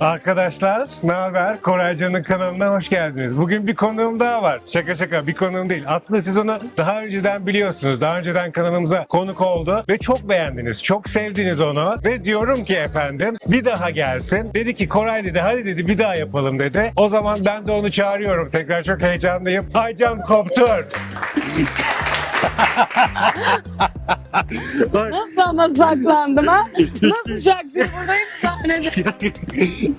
Arkadaşlar ne haber? Koraycan'ın kanalına hoş geldiniz. Bugün bir konuğum daha var. Şaka şaka bir konuğum değil. Aslında siz onu daha önceden biliyorsunuz. Daha önceden kanalımıza konuk oldu ve çok beğendiniz. Çok sevdiniz onu. Ve diyorum ki efendim bir daha gelsin. Dedi ki Koray dedi hadi dedi bir daha yapalım dedi. O zaman ben de onu çağırıyorum. Tekrar çok heyecanlıyım. Aycan Koptur. Nasıl ama saklandım ha? Nasıl şak diye buradayım sahnede.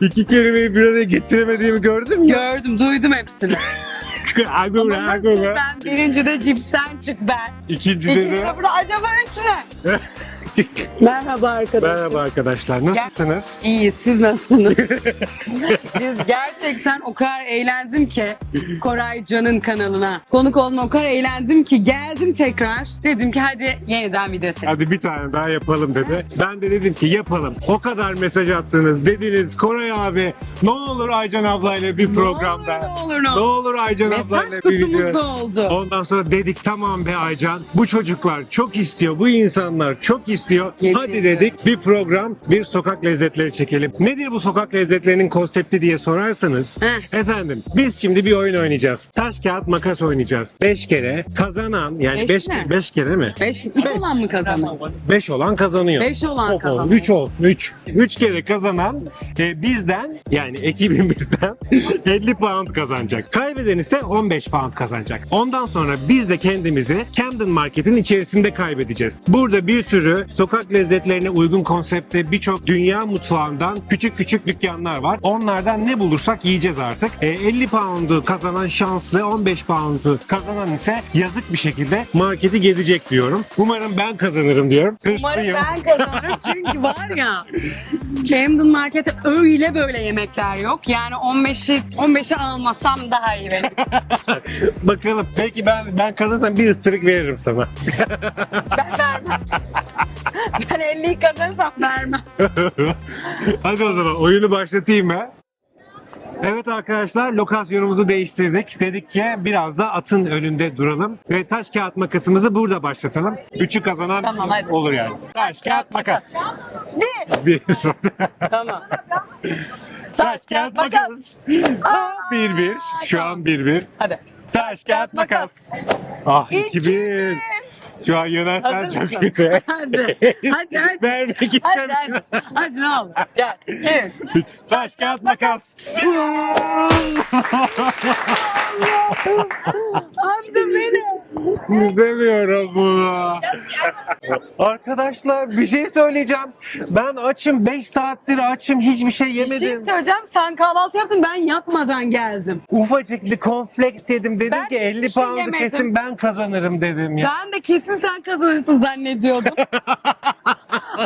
İki kelimeyi bir araya getiremediğimi gördün mü? Gördüm, duydum hepsini. Agura, Ama nasıl ben birinci de cipsten çık ben. İkinci İkinci de de burada acaba üç ne? Merhaba arkadaşlar. Merhaba arkadaşlar. Nasılsınız? İyi, siz nasılsınız? Biz gerçekten o kadar eğlendim ki Koray Can'ın kanalına. Konuk olma o kadar eğlendim ki geldim tekrar. Dedim ki hadi yeniden video çekelim. Hadi bir tane daha yapalım dedi. Ben de dedim ki yapalım. O kadar mesaj attınız. Dediniz Koray abi ne olur Aycan ablayla bir programda. Ne olur ne Ne olur. olur Aycan Mesaj ablayla bir kutumuz video. da oldu. Ondan sonra dedik tamam be Aycan. Bu çocuklar çok istiyor. Bu insanlar çok istiyor. Yemin Hadi ediyorum. dedik bir program, bir sokak lezzetleri çekelim. Nedir bu sokak lezzetlerinin konsepti diye sorarsanız. Heh. Efendim biz şimdi bir oyun oynayacağız. Taş kağıt makas oynayacağız. 5 kere kazanan yani Beş 5 mi? 5 kere mi? Beş, üç olan mı kazanır? 5 olan kazanıyor. Beş olan kazanıyor. 3 olsun 3. 3 kere kazanan e, bizden yani ekibimizden 50 pound kazanacak. Kaybeden ise 15 pound kazanacak. Ondan sonra biz de kendimizi Camden Market'in içerisinde kaybedeceğiz. Burada bir sürü sokak lezzetlerine uygun konsepte birçok dünya mutfağından küçük küçük dükkanlar var. Onlardan ne bulursak yiyeceğiz artık. E, 50 pound'u kazanan şanslı, 15 pound'u kazanan ise yazık bir şekilde marketi gezecek diyorum. Umarım ben kazanırım diyorum. Umarım Hırslıyım. ben kazanırım çünkü var ya Camden Market'te öyle böyle yemekler yok. Yani 15'i 15'i almasam daha iyi benim. Bakalım. Peki ben ben kazanırsam bir ısırık veririm sana. Ben vermem. ben 50'yi kazanırsam vermem. Hadi o zaman oyunu başlatayım ben. Evet arkadaşlar lokasyonumuzu değiştirdik. Dedik ki biraz da atın önünde duralım ve taş kağıt makasımızı burada başlatalım. Üçü kazanan Tamam, hadi. olur yani. Taş kağıt makas. Bir. Bir Tamam. Taş kağıt makas. Bir bir. Şu an bir bir. Hadi. Taş kağıt makas. Ah iki bir. Şu an yenersen Hazır çok mısın? kötü. Hadi. Hadi hadi. Vermek Hadi istemiyorum. hadi. Hadi ne olur. Gel. Evet. Taş kağıt makas. Andı beni. İstemiyorum bunu. Arkadaşlar bir şey söyleyeceğim. Ben açım 5 saattir açım hiçbir şey Bir şey yemedim. söyleyeceğim. Sen kahvaltı yaptın ben yapmadan geldim. Ufacık bir konfleks yedim. Dedim Ben ki 50 hiçbir şey pound'u yemedim. kesin ben kazanırım dedim ya. Ben de kesin sen kazanırsın zannediyordum.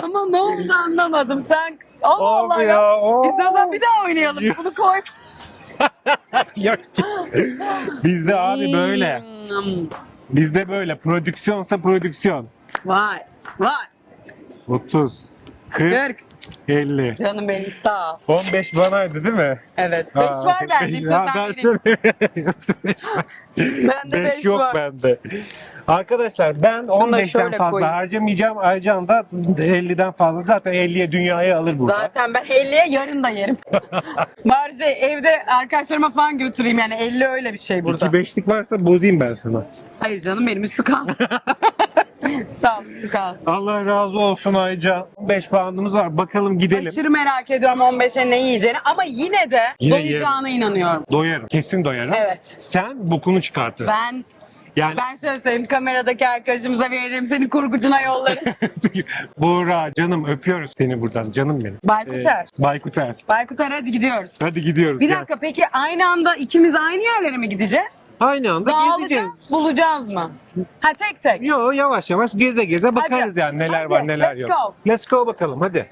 Ama ne oldu anlamadım. Sen Allah Of Allah ya, ya. of. İstersen bir daha oynayalım. Ya. Bunu koy. Yok. Bizde abi böyle. Hmm. Bizde böyle. Prodüksiyonsa prodüksiyon. Vay. Vay. 30, 40, 40. 50. Canım benim sağ ol. 15 banaydı değil mi? Evet. 5 Aa, var bende. beş- Ha, vereyim. versene. Bende 5 5 yok var. bende. Arkadaşlar ben 15'ten şöyle fazla koyayım. harcamayacağım. Aycan da 50'den fazla zaten 50'ye dünyayı alır burada. Zaten ben 50'ye yarın da yerim. Bari şey, evde arkadaşlarıma falan götüreyim yani 50 öyle bir şey burada. 2 beşlik varsa bozayım ben sana. Hayır canım benim üstü kalsın. Sağ ol üstü kalsın. Allah razı olsun Aycan. 15 poundumuz var. Bakalım gidelim. Aşırı merak ediyorum 15'e ne yiyeceğini ama yine de Yine doyacağına inanıyorum. Doyarım. Kesin doyarım. Evet. Sen bokunu çıkartırsın. Ben Yani ben şöyle söyleyeyim kameradaki arkadaşımıza veririm seni kurgucuna yollarım. Buğra canım öpüyoruz seni buradan canım benim. Baykuter. Ee, Baykuter. Baykuter hadi gidiyoruz. Hadi gidiyoruz. Bir gel. dakika peki aynı anda ikimiz aynı yerlere mi gideceğiz? Aynı anda gezeceğiz. Dağılacağız, bulacağız mı? Ha tek tek. Yo yavaş yavaş geze geze bakarız Hadi. yani neler Hadi, var neler let's yok. go. Let's go bakalım hadi.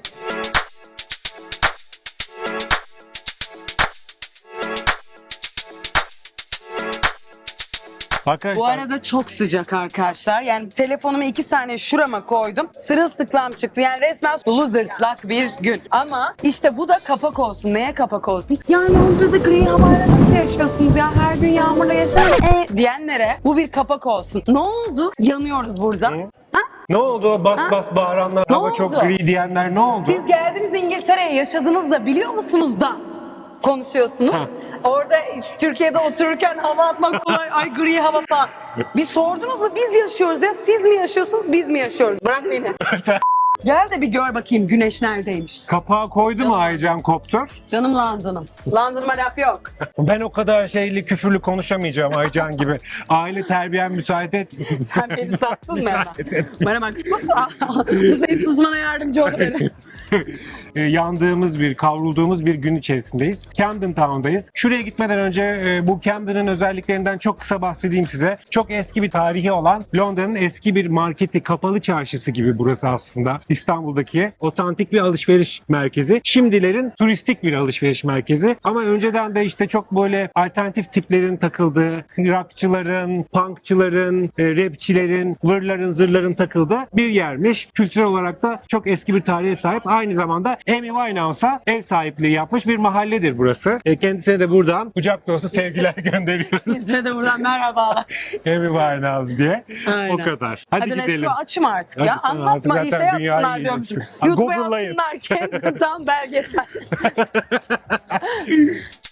Arkadaşlar Bu arada çok sıcak arkadaşlar. Yani telefonumu iki saniye şurama koydum. Sırılsıklam çıktı. Yani resmen sulu zırtlak bir gün. Ama işte bu da kapak olsun. Neye kapak olsun? Yani Londra'da gri havayla nasıl yaşıyorsunuz ya? Her gün yağmurla yaşar e, diyenlere bu bir kapak olsun. Ne oldu? Yanıyoruz burada. Hı? Ha? Ne oldu bas bas bağıranlar, Ne hava çok oldu? gri diyenler ne oldu? Siz geldiniz İngiltere'ye yaşadınız da biliyor musunuz da konuşuyorsunuz. Ha. Orada Türkiye'de otururken hava atmak kolay, ay gri hava falan. Bir sordunuz mu biz yaşıyoruz ya siz mi yaşıyorsunuz biz mi yaşıyoruz? Bırak beni. Gel de bir gör bakayım güneş neredeymiş. Kapağı koydu mu Aycan Koptur? Canım London'um. London'ıma laf yok. Ben o kadar şeyli küfürlü konuşamayacağım Aycan gibi. Aile terbiyen müsait et. Sen beni sattın mı hemen? Müsait et. Bana bak sus. Hüseyin susmana yardımcı ol beni. E, yandığımız bir, kavrulduğumuz bir gün içerisindeyiz. Camden Town'dayız. Şuraya gitmeden önce e, bu Camden'ın özelliklerinden çok kısa bahsedeyim size. Çok eski bir tarihi olan Londra'nın eski bir marketi, kapalı çarşısı gibi burası aslında. İstanbul'daki otantik bir alışveriş merkezi. Şimdilerin turistik bir alışveriş merkezi. Ama önceden de işte çok böyle alternatif tiplerin takıldığı, rockçıların, punkçıların, e, rapçilerin, vırların, zırların takıldığı bir yermiş. Kültürel olarak da çok eski bir tarihe sahip. Aynı zamanda Amy Winehouse'a ev sahipliği yapmış bir mahalledir burası. E, kendisine de buradan kucak dolusu sevgiler gönderiyoruz. Size de buradan merhabalar. Amy Winehouse diye. Aynen. O kadar. Hadi, Hadi, gidelim. açma artık Hadi ya. Anlatma artık zaten dünyayı yapsınlar diyormuşum. yiyeceksin. Ha, YouTube'a Google'layın. yazsınlar kendi tam belgesel.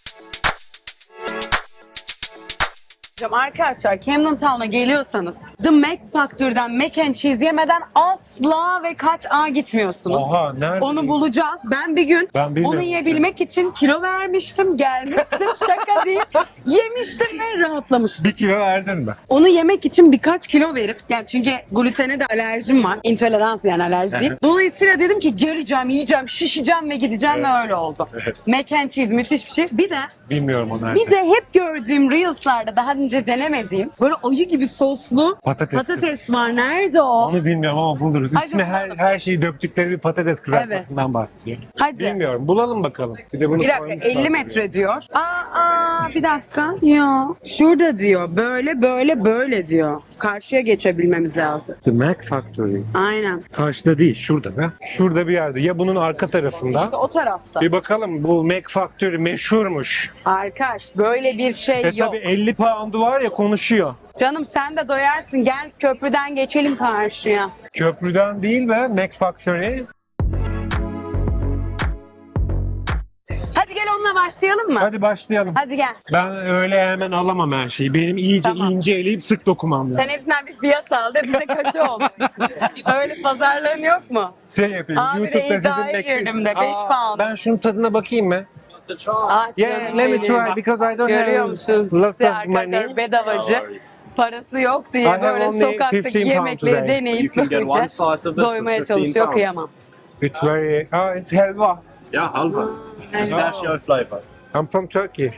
Arkadaşlar Camden Town'a geliyorsanız The Mac Factory'den mac and cheese yemeden asla ve kat'a gitmiyorsunuz. Oha nerede? Onu bulacağız. Ben bir gün Ben bilmiyorum. onu yiyebilmek için kilo vermiştim, gelmiştim, şaka değil. Yemiştim ve rahatlamıştım. Bir kilo verdin mi? Onu yemek için birkaç kilo verip yani çünkü glutene de alerjim var. İntolerans yani alerji değil. Dolayısıyla dedim ki geleceğim, yiyeceğim, şişeceğim ve gideceğim Evet. ve öyle oldu. Evet. Mac and cheese müthiş bir şey. Bir de Bilmiyorum o nerede. bir de hep gördüğüm Reels'larda daha önce denemediğim böyle ayı gibi soslu Patates. patates var. Nerede o? Onu bilmiyorum ama buluruz. Hadi Üstüne her, bulalım. her şeyi döktükleri bir patates kızartmasından bahsediyor. Hadi. Bilmiyorum. Bulalım bakalım. Bir de bunu Bir dakika koymuşlar 50 buraya. metre diyor. Aa, aa bir dakika ya. Şurada diyor. Böyle böyle böyle diyor. Karşıya geçebilmemiz lazım. The Mac Factory. Aynen. Karşıda değil, şurada be. Şurada bir yerde. Ya bunun arka tarafında. İşte o tarafta. Bir bakalım bu Mac Factory meşhurmuş. Arkadaş böyle bir şey E yok. tabi 50 pound'u var ya konuşuyor. Canım sen de doyarsın. Gel köprüden geçelim karşıya. Köprüden değil be Mac Factory. Hadi gel onunla başlayalım mı? Hadi, Hadi başlayalım. gel. Ben öyle hemen alamam her şeyi. Benim iyice Tamam. ince eleyip sık dokumam lazım. Sen hepsinden bir fiyat al de bize kaçı oldu. Öyle pazarların yok mu? Şey yapayım. Abi de YouTube'da iddiaya sizin Mac- girdim de, beş Aa, pound. Ben şunun tadına bakayım mı? Ah, Yeah, canım let me try because I don't Görüyor have musunuz? lots İşte of money. arkadaşlar bedavacı. Parası yok I diye have böyle only sokaktaki 15 pound yemekleri today. deneyip can get böyle one slice of this for doymaya 15 çalışıyor pounds. kıyamam. It's very, ah, it's helva. Yeah, halva. Pistachio flavour. I'm from Turkey.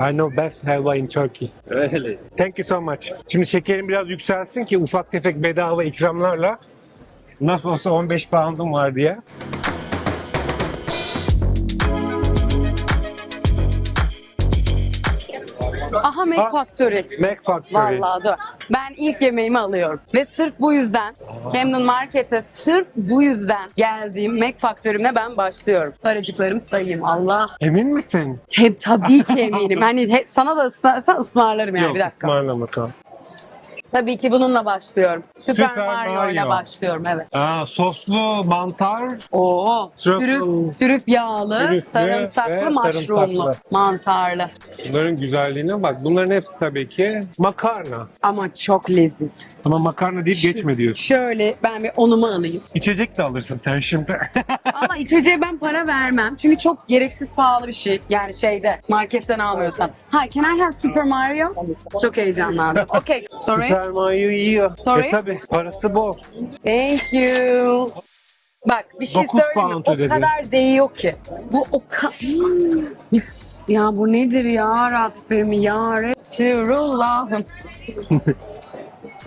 I know best helva in Turkey. Really? Thank you so much. Şimdi şekerim biraz yükselsin ki ufak tefek bedava ikramlarla nasıl olsa 15 pound'um var diye. Mac. Factory. Mac Factory. Vallahi dur. Ben ilk yemeğimi alıyorum. Ve sırf bu yüzden Camden Market'e sırf bu yüzden geldiğim Mac Factory'imle ben başlıyorum. Paracıklarımı sayayım Allah. Emin misin? Hep tabii ki eminim. Hani he- sana da ısmarlarsan ısmarlarım yani Yok bir dakika. ısmarlamasam. Tabii ki bununla başlıyorum. Süper, Süper Mario ile Mario. başlıyorum evet. Aa, soslu mantar. Oo, Trüffle. trüf, trüf yağlı, Trüflü sarımsaklı, mushroomlu, sarımsaklı. mantarlı. Bunların güzelliğine bak. Bunların hepsi tabii ki makarna. Ama çok leziz. Ama makarna deyip geçme diyorsun. Şöyle ben bir onumu alayım. İçecek de alırsın sen şimdi. Ama içeceğe ben para vermem. Çünkü çok gereksiz pahalı bir şey. Yani şeyde marketten almıyorsan. Ha, can I have Super Mario? Çok heyecanlandım. Okay, sorry. Mario yiyor. Sorry? E tabii parası bol. Thank you. Bak bir şey Dokuz söyleyeyim mi? pound O ödedi. kadar değiyor ki. Bu o ka... Hmm. Ya bu nedir ya Rabbim ya Resulallah'ım.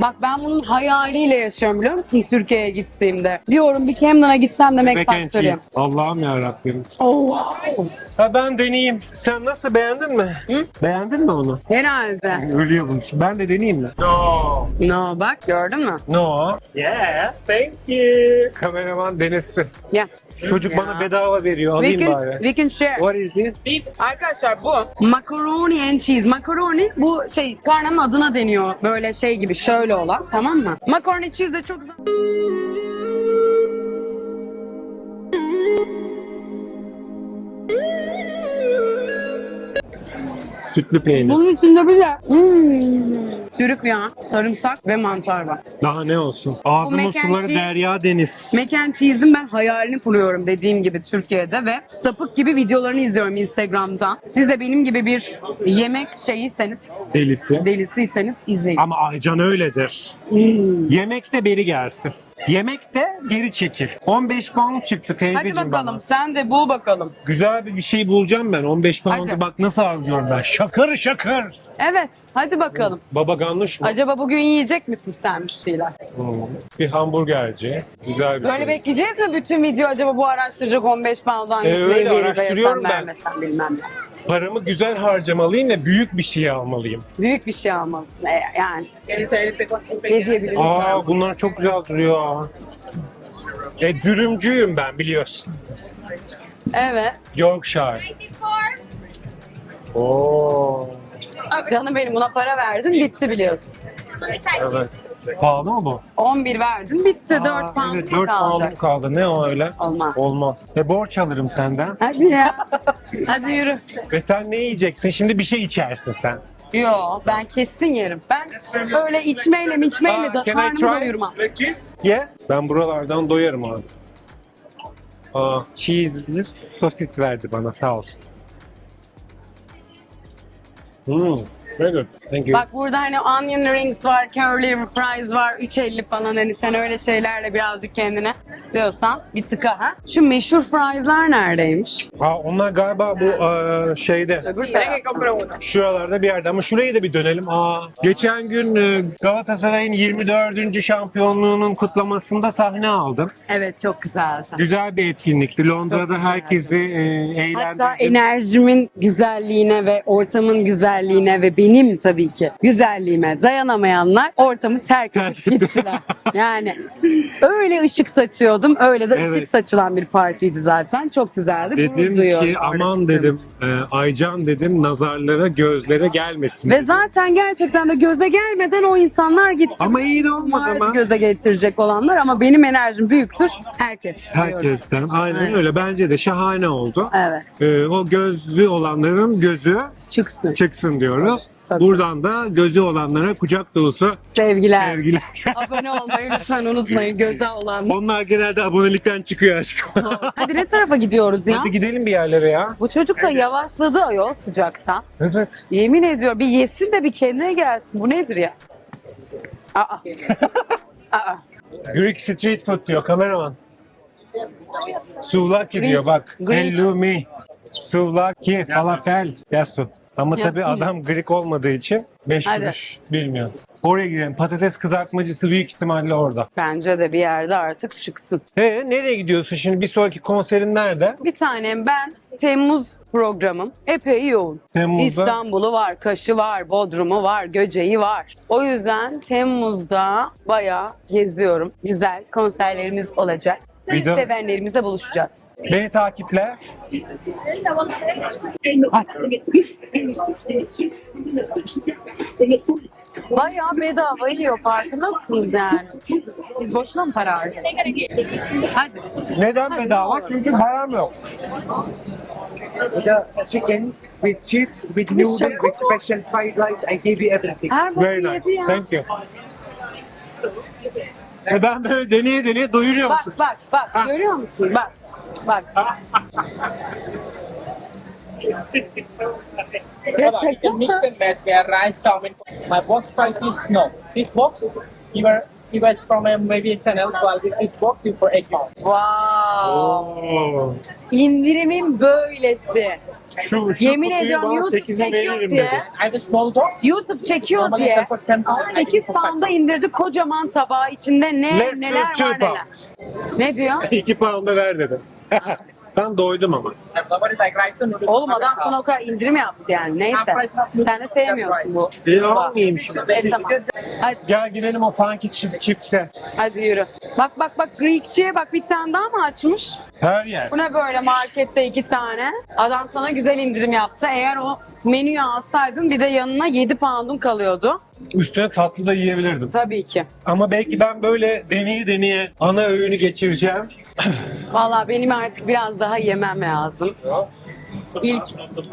Bak ben bunun hayaliyle yaşıyorum biliyor musun Türkiye'ye gittiğimde. Diyorum bir Camden'a gitsem de Mac and McFactory. cheese. Allah'ım ya Rabbim. Oh. Ha ben deneyeyim. Sen nasıl beğendin mi? Beğendin mi onu? Herhalde. Ölüyor bunun için. Ben de deneyeyim mi? No. No bak gördün mü? No. Yeah, thank you. Kameraman denesin. Gel. Çocuk bana bedava veriyor. We Alayım can, bari. we can share. What is this? Arkadaşlar bu macaroni and cheese. Macaroni bu şey karnının adına deniyor. Böyle şey gibi şöyle olan tamam mı? Macaroni cheese de çok. Sütlü peynir. Bunun içinde bir de hmm, trüf yağı, sarımsak ve mantar var. Daha ne olsun? Ağzımın mac and suları cheese- derya deniz. Mac and cheese'in ben hayalini kuruyorum dediğim gibi Türkiye'de ve sapık gibi videolarını izliyorum Instagram'dan. Siz de benim gibi bir yemek şeyiyseniz, Delisi. delisiyseniz izleyin. Ama Aycan öyledir. Yemekte beri gelsin. Yemekte geri çekil. 15 pound çıktı Hadi teyzeciğim bakalım bana. sen de bul bakalım. Güzel bir bir şey bulacağım ben. 15 pound'u Hadi. bak nasıl harcıyorum ben. Şakır şakır. Evet hadi bakalım. Baba ganoush mu? Acaba bugün yiyecek misin sen bir şeyler? Hmm. Bir hamburgerci. Güzel bir Böyle şey. bekleyeceğiz mi bütün video acaba bu araştıracak 15 pound hangisine öyle araştırıyorum ben. vermesem bilmem ne. Paramı güzel harcamalıyım ve büyük bir şey almalıyım. Büyük bir şey almalısın e, yani. Ne diyebilirim? Aa bunlar çok güzel duruyor. E dürümcüyüm ben biliyorsun. Evet. Yorkshire. Oo. Canım benim buna para verdin bitti biliyorsun. Evet. Pahalı mı bu? 11 verdin bitti 4 Aa, pound evet, 4 kalacak. pound kaldı. Ne o öyle? Olmaz. Olmaz. E borç alırım senden. Hadi ya. Hadi yürü. Ve sen ne yiyeceksin? Şimdi bir şey içersin sen. Yo ben kesin yerim. Ben öyle içmeyle içmeyle da can I karnımı try? doyurmam. Ye. Ben buralardan doyarım abi. Aa, cheese'li sosis verdi bana sağ olsun. Hmm, very good. Thank you. Bak burada hani onion rings var, curly fries var, 3.50 falan hani sen öyle şeylerle birazcık kendine istiyorsan bir tıka ha. Şu meşhur fries'lar neredeymiş? Ha, onlar galiba bu aa, şeyde. Öbür tarafta. Şuralarda bir yerde ama şurayı da bir dönelim. Aa, geçen gün e, Galatasaray'ın 24. şampiyonluğunun kutlamasında sahne aldım. Evet çok güzeldi. Güzel bir etkinlikti. Londra'da herkesi e, eğlendirdim. Hatta enerjimin güzelliğine ve ortamın güzelliğine ve benim tabii ki güzelliğime dayanamayanlar ortamı terk edip gittiler. Yani öyle ışık saçıyordum. Öyle de ışık Evet. saçılan bir partiydi zaten. Çok güzeldi. Gurur Dedim duyuyorum ki orada aman çıktığım dedim için. e, Aycan dedim nazarlara gözlere gelmesin. Ve zaten gerçekten de göze gelmeden o insanlar gitti. Ama iyi de olmadı ama. göze getirecek olanlar ama benim enerjim büyüktür. Herkes. diyorum. Herkesten. Aynen, Aynen. öyle. Bence de şahane oldu. Evet. E, o gözlü olanların gözü Çıksın. çıksın diyoruz. Tabii. Buradan da gözü olanlara kucak dolusu Sevgiler. sevgiler. Abone olmayı lütfen unutmayın. Göze olan. Onlar genelde abonelikten çıkıyor aşkım. Hadi ne tarafa gidiyoruz ya? Hadi gidelim bir yerlere ya. Bu çocuk da yavaşladı ayol sıcaktan. Evet. Yemin ediyorum bir yesin de bir kendine gelsin. Bu nedir ya? Aa. Aa. Greek street food diyor kameraman. Souvlaki Greek- diyor bak. Greek. Ellumi. Souvlaki, falafel. Yasun. Ama tabii adam Greek olmadığı için 5 Hadi. kuruş bilmiyor. Oraya gidelim. Patates kızartmacısı büyük ihtimalle orada. Bence de bir yerde artık çıksın. He nereye gidiyorsun şimdi? Bir sonraki konserin nerede? Bir tanem ben Temmuz programım epey yoğun. Temmuz'da. İstanbul'u var, Kaş'ı var, Bodrum'u var, Göce'yi var. O yüzden Temmuz'da bayağı geziyorum. Güzel konserlerimiz olacak. Sırf Video- sevenlerimizle buluşacağız. Beni takiple. Bayağı bedava yiyor farkında mısınız yani? Biz boşuna mı para harcıyoruz? Hadi. Neden Hadi, ne bedava? olur. Çünkü param yok. The chicken with chips, with noodle, with special fried rice. I give you everything. Her Very yedi nice. ya. Thank you. E ben böyle deneye deneye doyuruyor musun? Bak bak bak görüyor musun? Bak. Bak. You can mix and match where rice, chow mein. My box price is no. This box, you are you guys from a maybe channel, so I'll give this box you for eight pounds. Wow. Oo. İndirimin böylesi. Şu, şu Yemin kutuyu ediyorum bana YouTube 8'e çekiyor veririm diye. dedi. I have a small box. YouTube çekiyor Normally diye sell for 10 pounds. I give 8 for five pound'a pounds. indirdi kocaman tabağı içinde ne Less neler two var neler. pounds. Ne diyor? 2 pound'a ver dedim. Ben doydum ama. Adam sana o kadar indirim yaptı yani. Neyse. Sen de sevmiyorsun bu. E almayayım şimdi. E tamam. Hadi, Gel gidelim o funky chip chips'e. hadi yürü. Bak bak bak Greekçiye bak bir tane daha mı açmış? Her yer. Bu ne böyle markette iki tane. Adam sana güzel indirim yaptı. Eğer o menüyü alsaydın bir de yanına 7 pound'un kalıyordu. Üstüne tatlı da yiyebilirdim. Tabii ki. Ama belki ben böyle deneye deneye ana öğünü geçireceğim. Vallahi benim artık biraz daha yemem lazım. İlk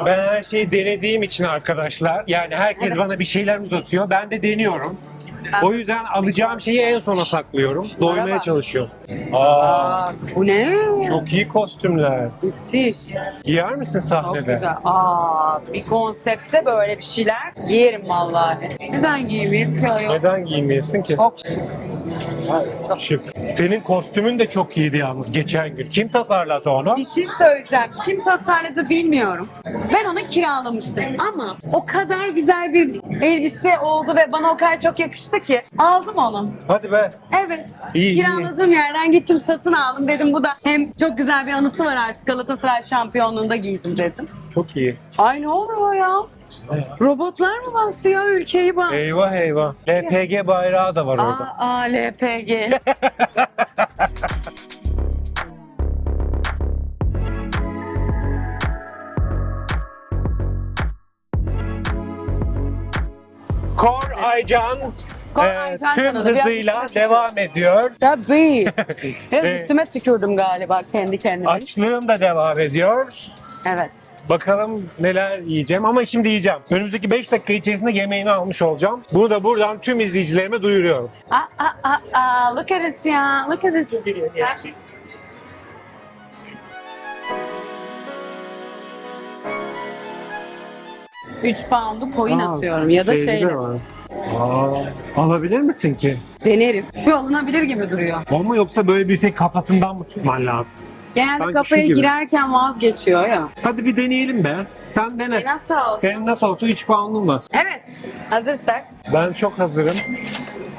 Ben her şeyi denediğim için arkadaşlar. Yani herkes Evet. bana bir şeyler uzatıyor. Ben de deniyorum. O yüzden alacağım şeyi en sona saklıyorum. Doymaya çalışıyorum. Aa, Aa, bu ne? çok iyi kostümler. Müthiş. Giyer misin Çok sahnede? güzel. Aa, bir konsepte böyle bir şeyler giyerim vallahi. Neden giymeyeyim ki ayol? Neden giymeyesin ki? Çok şık. Şık. Senin kostümün de çok iyiydi yalnız geçen gün. Kim tasarladı onu? Bir şey söyleyeceğim. Kim tasarladı bilmiyorum. Ben onu kiralamıştım ama o kadar güzel bir elbise oldu ve bana o kadar çok yakıştı ki aldım onu. Hadi be. Evet. İyi. Kiraladığım yerden gittim satın aldım. Dedim bu da hem çok güzel bir anısı var artık Galatasaray şampiyonluğunda giydim dedim. Çok iyi. Ay ne oluyor ya? Robotlar mı basıyor ülkeyi bak? Eyvah eyvah. LPG bayrağı da var orada. Aa, aa, LPG. Kor Aycan e, tüm hızıyla devam ediyor. Tabii. Biraz üstüme tükürdüm galiba kendi kendime. Açlığım da devam ediyor. Evet. Bakalım neler yiyeceğim ama şimdi yiyeceğim. Önümüzdeki 5 dakika içerisinde yemeğini almış olacağım. Bunu da buradan tüm izleyicilerime duyuruyorum. Aa, aa, aa, look at us ya. Look at us. 3 pound'u coin Aa, atıyorum ya da şeyli Aa, alabilir misin ki? Denerim. Şu alınabilir gibi duruyor. O mu yoksa böyle bir şey kafasından mı tutman lazım? Genelde Sanki kafaya girerken vazgeçiyor ya. Hadi bir deneyelim be. Sen dene. Biraz sağ olsun. Senin nasıl olsa 3 pound'un var. Evet. Hazırsak. Ben çok hazırım.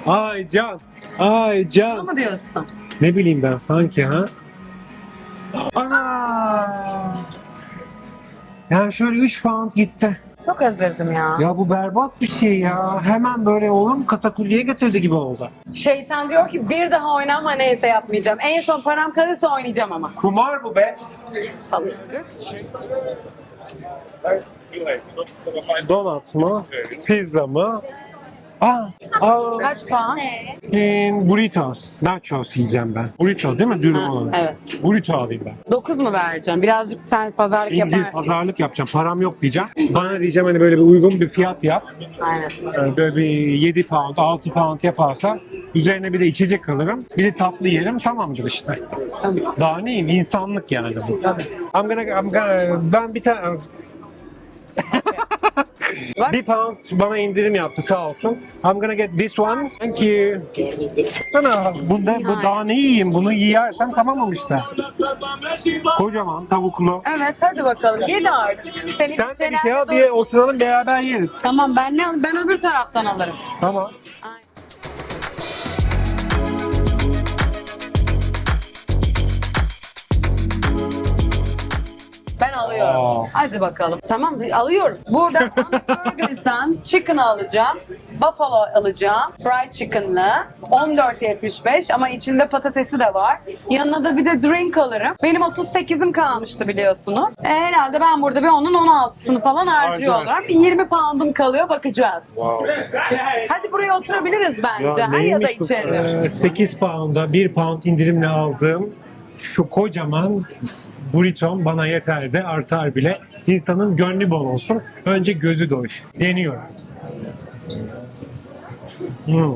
Ay can. Ay Bunu can. mu diyorsun? Ne bileyim ben sanki ha? Ana! Yani şöyle 3 pound gitti. Çok hazırdım ya. Ya bu berbat bir şey ya. Hemen böyle olur mu katakulliye getirdi gibi oldu. Şeytan diyor ki bir daha oynama neyse yapmayacağım. En son param kalırsa oynayacağım ama. Kumar bu be. Donat mı? Pizza mı? Aa, aa, Kaç puan? em, burritos. Nachos yiyeceğim ben. Burrito değil mi? Dürüm olan. evet. Burrito alayım ben. 9 mu vereceğim? Birazcık sen pazarlık İndir yaparsın. pazarlık yapacağım. Param yok diyeceğim. Bana diyeceğim hani böyle bir uygun bir fiyat yap. Aynen. Yani böyle bir 7 pound, 6 pound yaparsa üzerine bir de içecek alırım. Bir de tatlı yerim tamamdır işte. Daha neyim? İnsanlık yani bu. I'm gonna, I'm gonna, ben bir tane... Bak. bir pound bana indirim yaptı sağ olsun. I'm gonna get this one. Thank you. Sana bunda bu daha ne yiyeyim? Bunu yiyersem tamamım işte. Kocaman tavuklu. Evet hadi bakalım. Yedi artık. Senin Sen de bir şey al bir oturalım beraber yeriz. Tamam ben ne ben öbür taraftan alırım. Tamam. Ben alıyorum. Aa. Hadi bakalım. Tamam alıyorum. Buradan Burgers'dan chicken alacağım. Buffalo alacağım. Fried chicken'lı. 14.75 ama içinde patatesi de var. Yanına da bir de drink alırım. Benim 38'im kalmıştı biliyorsunuz. E, herhalde ben burada bir onun 16'sını falan harcıyorlar. Bir 20 pound'um kalıyor bakacağız. Hadi buraya oturabiliriz bence. Ya ha, ya da bu? içelim. Ee, 8 pound'a 1 pound indirimle aldığım şu kocaman burritom bana yeterdi. Artar bile. İnsanın gönlü bol olsun. Önce gözü doysun. Deniyorum. Hmm.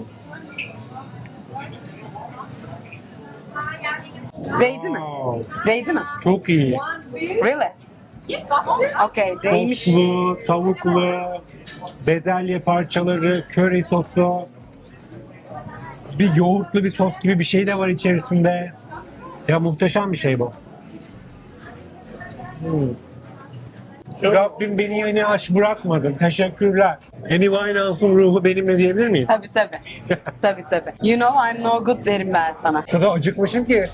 Değdi mi? Wow, Değdi mi? Çok iyi. Really? Okay, değmiş. Soslu, tavuklu, bezelye parçaları, köri sosu, bir yoğurtlu bir sos gibi bir şey de var içerisinde. Ya muhteşem bir şey bu. Hmm. Rabbim beni yine aç bırakmadı. Teşekkürler. Amy Winehouse'un ruhu benimle diyebilir miyim? Tabii tabii. tabii tabii. You know I'm no good derim ben sana. O kadar acıkmışım ki.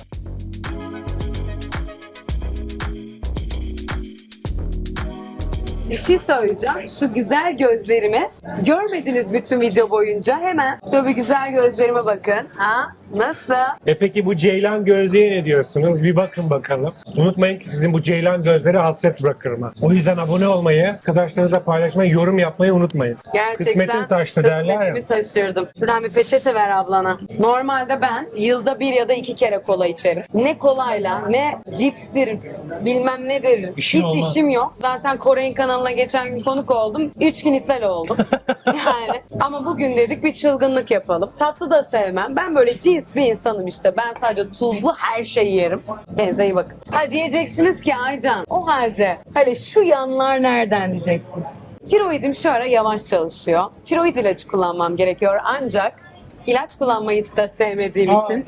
Bir şey söyleyeceğim. Şu güzel gözlerimi görmediniz bütün video boyunca. Hemen şöyle bir güzel gözlerime bakın. Ha? Nasıl? E peki bu ceylan gözlüğe ne diyorsunuz? Bir bakın bakalım. Unutmayın ki sizin bu ceylan gözleri hasret bırakır mı? O yüzden abone olmayı, arkadaşlarınızla paylaşmayı, yorum yapmayı unutmayın. Gerçekten Kısmetin taştı derler ya. kısmetimi taşırdım. Şuradan bir peçete ver ablana. Normalde ben yılda bir ya da iki kere kola içerim. Ne kolayla ne cipstir bilmem nedir. İşin Hiç olmaz. işim yok. Zaten Koray'ın kanalına geçen gün konuk oldum. Üç gün ishal oldum. yani ama bugün dedik bir çılgınlık yapalım. Tatlı da sevmem. Ben böyle cins bir insanım işte. Ben sadece tuzlu her şeyi yerim. Kendinize iyi bakın. Ha diyeceksiniz ki Aycan o halde hele şu yanlar nereden diyeceksiniz. Tiroidim şu ara yavaş çalışıyor. Tiroid ilacı kullanmam gerekiyor ancak ilaç kullanmayı da sevmediğim için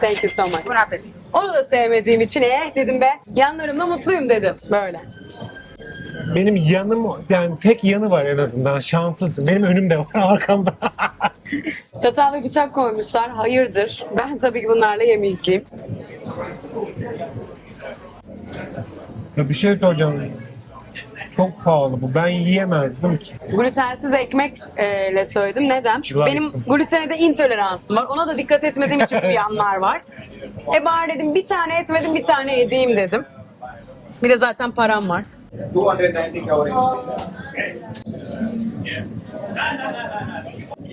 Thank you so much. Onu da sevmediğim için eh dedim be yanlarımda mutluyum dedim. Böyle. Benim yanım, yani tek yanı var en azından. Şanslısın. Benim önümde var, arkamda. Çatal ve bıçak koymuşlar. Hayırdır? Ben tabii ki bunlarla yemeyeceğim. ya bir şey soracağım. Çok pahalı bu. Ben yiyemezdim ki. Glutensiz ekmekle söyledim. Neden? Çılar Benim gitsin. glutene de intoleransım var. Ona da dikkat etmediğim için bu yanlar var. E bari dedim bir tane etmedim bir tane edeyim dedim. Bir de zaten param var. 290 calories.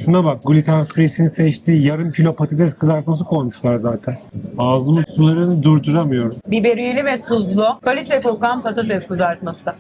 Şuna bak gluten free'sin seçtiği yarım kilo patates kızartması koymuşlar zaten. Ağzımın sularını durduramıyorum. Biberiyeli ve tuzlu, kalite kokan patates kızartması.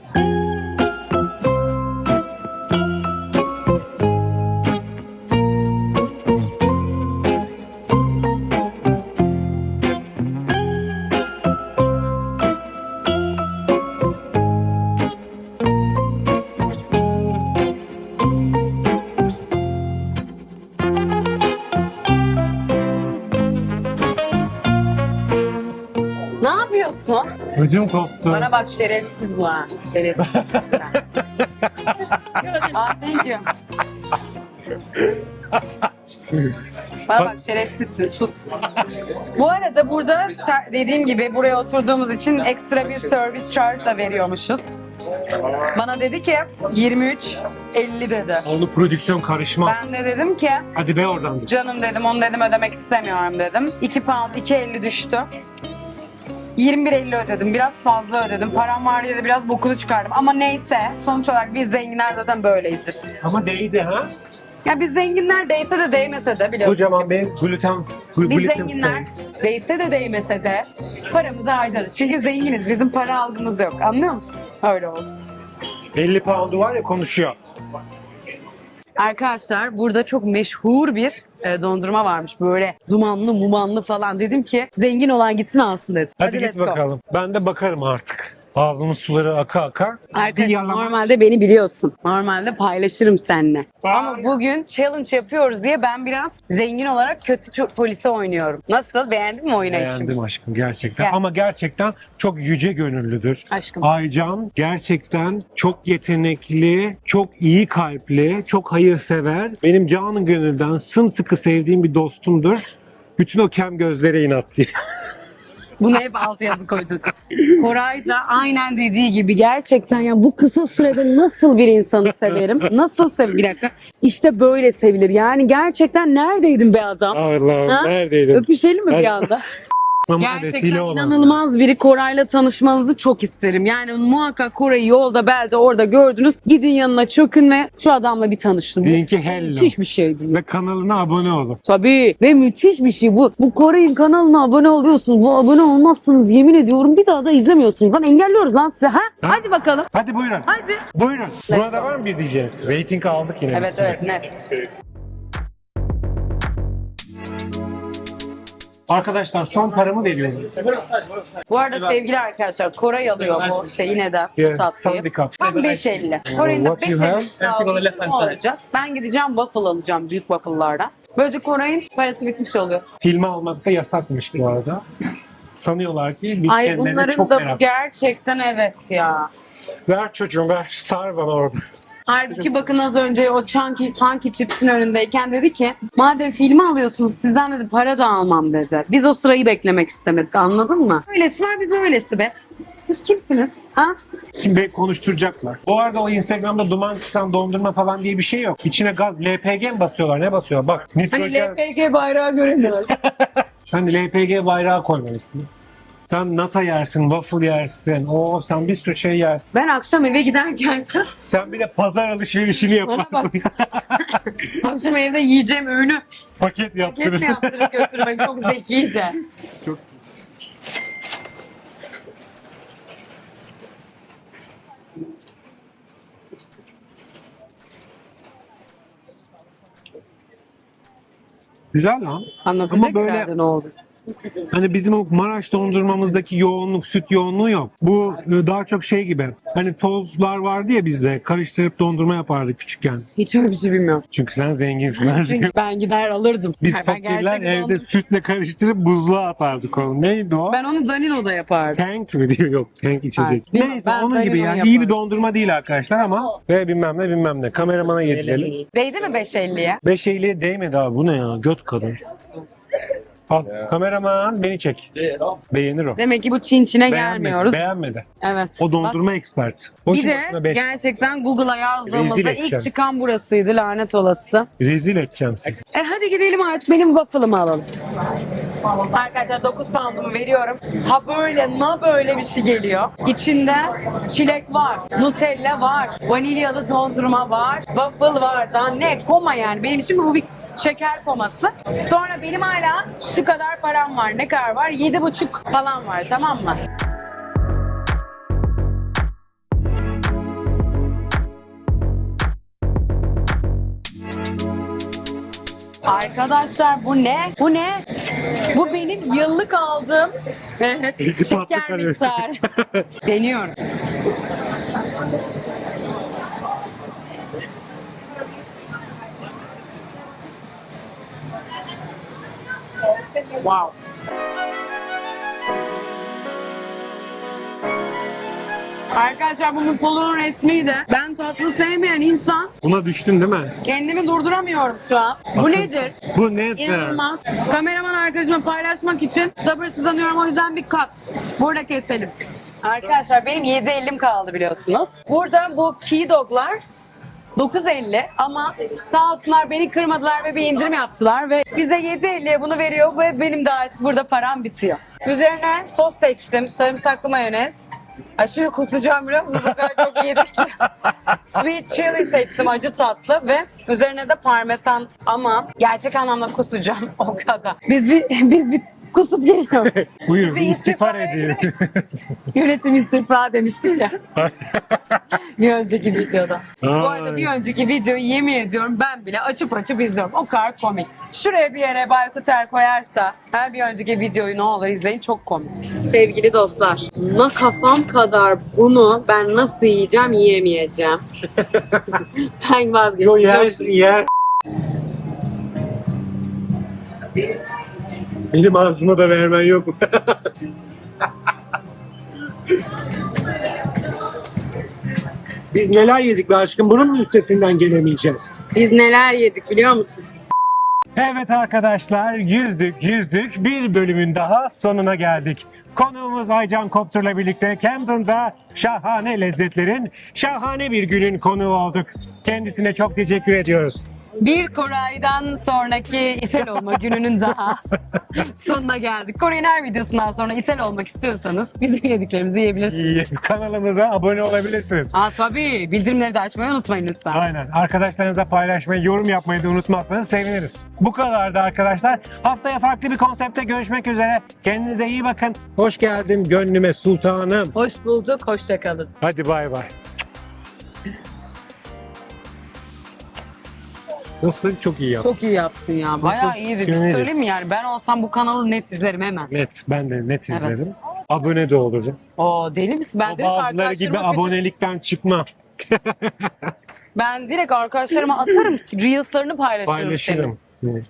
Hıcım koptu. Bana bak şerefsiz bu ha. Şerefsiz sen. Aa, thank you. Bana bak şerefsizsin sus. Bu arada burada ser- dediğim gibi buraya oturduğumuz için ekstra bir service charge da veriyormuşuz. Bana dedi ki 23 50 dedi. Oldu prodüksiyon karışma. Ben de dedim ki Hadi be oradan. Canım dedim onu dedim ödemek istemiyorum dedim. 2 pound 2.50 düştü. 21.50 ödedim. Biraz fazla ödedim. Param var diye de biraz bokunu çıkardım. Ama neyse. Sonuç olarak biz zenginler zaten böyleyizdir. Ama değdi ha. Ya biz zenginler değse de değmese de biliyorsun. Kocaman bir gluten, Biz gluten zenginler değse de değmese de paramızı harcarız. Çünkü zenginiz. Bizim para algımız yok. Anlıyor musun? Öyle olsun. 50 poundu var ya konuşuyor. Arkadaşlar burada çok meşhur bir e, dondurma varmış. Böyle dumanlı mumanlı falan. Dedim ki zengin olan gitsin alsın dedim. Hadi, let's git go. bakalım. Ben de bakarım artık. Ağzımın suları aka aka. Yalama- normalde beni biliyorsun. Normalde paylaşırım seninle. Ama bugün challenge yapıyoruz diye ben biraz zengin olarak kötü ço- polise oynuyorum. Nasıl? Beğendin mi oynayışımı? Beğendim aşkım gerçekten. Gel. Ama gerçekten çok yüce gönüllüdür. Aşkım. Aycan gerçekten çok yetenekli, çok iyi kalpli, çok hayırsever. Benim canı gönülden sımsıkı sevdiğim bir dostumdur. Bütün o kem gözlere inat diye. Bunu hep alt yazı koyduk. Koray da aynen dediği gibi gerçekten ya bu kısa sürede nasıl bir insanı severim? Nasıl sev Bir dakika. İşte böyle sevilir. Yani gerçekten neredeydin be adam? Allah'ım Ha? neredeydin? Öpüşelim mi Ben- bir anda? Gerçekten vesile olan. inanılmaz biri Koray'la tanışmanızı çok isterim. Yani muhakkak Koray'ı yolda belde orada gördünüz. Gidin yanına çökün ve şu adamla bir tanışın. Bu Linki hello. müthiş bir şey bu. Ve kanalına abone olun. Tabii ve müthiş bir şey bu. Bu Koray'ın kanalına abone oluyorsunuz. Bu abone olmazsınız yemin ediyorum bir daha da izlemiyorsunuz. Lan engelliyoruz lan size ha? Hadi bakalım. Hadi buyurun. Hadi. Buyurun. Buna da var mı bir diyeceğiz? Rating aldık yine. Evet biz. evet net. Arkadaşlar son paramı veriyorum. Bu arada sevgili arkadaşlar Koray alıyor bu şeyi ne de Yes, tatlıyı. Sandika. Tam 5.50. Koray'ın da What you have? 5.50 alacağız. Ben gideceğim waffle alacağım büyük waffle'lardan. Böylece Koray'ın parası bitmiş oluyor. Filmi almak da yasakmış bu arada. Sanıyorlar ki biz Ay kendilerine bunların çok da merak. gerçekten evet ya. Ver çocuğum ver. Sar bana orada. Halbuki bakın az önce o Chunky, Chunky Chips'in önündeyken dedi ki madem filmi alıyorsunuz sizden dedi para da almam dedi. Biz o sırayı beklemek istemedik anladın mı? Böylesi var bir böylesi be. Siz kimsiniz? Ha? Şimdi konuşturacaklar. Bu arada o Instagram'da duman çıkan dondurma falan diye bir şey yok. İçine gaz, LPG mi basıyorlar? Ne basıyorlar? Bak Hani nitrojen. LPG bayrağı göremiyorlar. Sen LPG bayrağı koymamışsınız. Sen nata yersin, waffle yersin. Oo sen bir sürü şey yersin. ben akşam eve giderken Sen bir de pazar alışverişini Bana yaparsın. akşam evde yiyeceğim öğünü Paket paket yaptırırsın. mi yaptırıp götürmek çok zekice. Çok- Güzel lan. Anlatacak Ama böyle- herhalde ne oldu. Hani bizim o Maraş dondurmamızdaki yoğunluk, süt yoğunluğu yok. Bu e, daha çok şey gibi. Hani tozlar vardı ya bizde. Karıştırıp dondurma yapardık küçükken. Hiç öyle bir şey bilmiyorum. Çünkü sen zenginsin her şey. ben gider alırdım. Biz ben fakirler evde dondurma- sütle karıştırıp buzluğa atardık onu. Neydi o? Ben onu Danino'da yapardım. Tank mi diyor? Yok tank içecek. Hayır. Neyse Ben onun gibi Danilo ya. İyi yaparım. bir dondurma değil arkadaşlar ama ve bilmem ne bilmem ne. Kameramana getirelim. Değdi mi 5.50'ye? 5.50'ye değmedi abi. Bu ne ya? Göt kadın. Al. Kameraman beni çek. Beğenir o. Demek ki bu Çin Çin'e Beğenmedi. gelmiyoruz. Beğenmedi. Evet. O dondurma expert. Boşu Bir de boşuna beş. gerçekten Google'a yazdığımızda Rezil ilk edeceğim çıkan burasıydı lanet olası. Rezil edeceğim sizi. E hadi gidelim artık benim waffle'ımı alalım. Arkadaşlar 9 pound'umu veriyorum. Ha böyle na böyle bir şey geliyor. İçinde çilek var, Nutella var, vanilyalı dondurma var, waffle var. Daha ne koma yani. Benim için bu bir şeker koması. Sonra benim hala şu kadar param var. Ne kadar var? 7,5 falan var tamam mı? Arkadaşlar bu ne? Bu ne? Bu benim yıllık aldığım şeker miktarı. Deniyorum. Wow. Arkadaşlar bu mutluluğun resmiydi. Ben tatlı sevmeyen insan Buna düştün değil mi? kendimi durduramıyorum şu an. Bu Bakın. nedir? Bu neyse. İnanılmaz. Kameraman arkadaşımla paylaşmak için sabırsızlanıyorum o yüzden bir kat. Burada keselim. Arkadaşlar benim 7.50'm kaldı biliyorsunuz. Burada bu key doglar 9.50 ama sağ olsunlar beni kırmadılar ve bir indirim yaptılar ve bize 7.50'ye bunu veriyor ve benim de artık burada param bitiyor. Üzerine sos seçtim. Sarımsaklı mayonez. Aşırı kusacağım biliyor musunuz? O kadar çok yedik ki. Sweet chili seçtim acı tatlı ve üzerine de parmesan ama gerçek anlamda kusacağım o kadar. Biz bir biz bir kusup geliyoruz. Buyur Bir istiğfar istifa edin. Yönetim istifa demiştim ya. bir önceki videoda. Bu arada bir önceki videoyu yemin ediyorum ben bile açıp açıp izliyorum. O kadar komik. Şuraya bir yere Baykut Er koyarsa her bir önceki videoyu ne olur izleyin çok komik. Sevgili dostlar, na kafam kadar bunu ben nasıl yiyeceğim yiyemeyeceğim. ben vazgeçtim. Yo yersin yer. Benim ağzıma da vermen yok mu? Biz neler yedik be aşkım bunun mu üstesinden gelemeyeceğiz? Biz neler yedik biliyor musun? Evet arkadaşlar yüzdük yüzdük bir bölümün daha sonuna geldik. Konuğumuz Aycan Koptur'la birlikte Camden'da şahane lezzetlerin, şahane bir günün konuğu olduk. Kendisine çok teşekkür ediyoruz. Bir Koray'dan sonraki İsel olma gününün daha sonuna geldik. Koray'ın her videosundan sonra İsel olmak istiyorsanız bizim yediklerimizi yiyebilirsiniz. İyi, Kanalımıza abone olabilirsiniz. Aa tabii bildirimleri de açmayı unutmayın lütfen. Aynen. Arkadaşlarınızla paylaşmayı, yorum yapmayı da unutmazsanız seviniriz. Bu kadardı arkadaşlar. Haftaya farklı bir konsepte görüşmek üzere. Kendinize iyi bakın. Hoş geldin gönlüme sultanım. Hoş bulduk, hoşça kalın. Hadi bay bay. Nasıl? Çok iyi yaptın. Çok iyi yaptın ya. Bayağı iyiydi. Bir şey söyleyeyim mi yani? Ben olsam bu kanalı net izlerim hemen. Net. Ben de net Evet. izlerim. Abone de olurum. Oo deli misin? Ben O direkt bazıları gibi arkadaşlarıma abonelikten çıkma. Ben direkt arkadaşlarıma atarım. Reels'larını paylaşırım, Paylaşırım. Hı.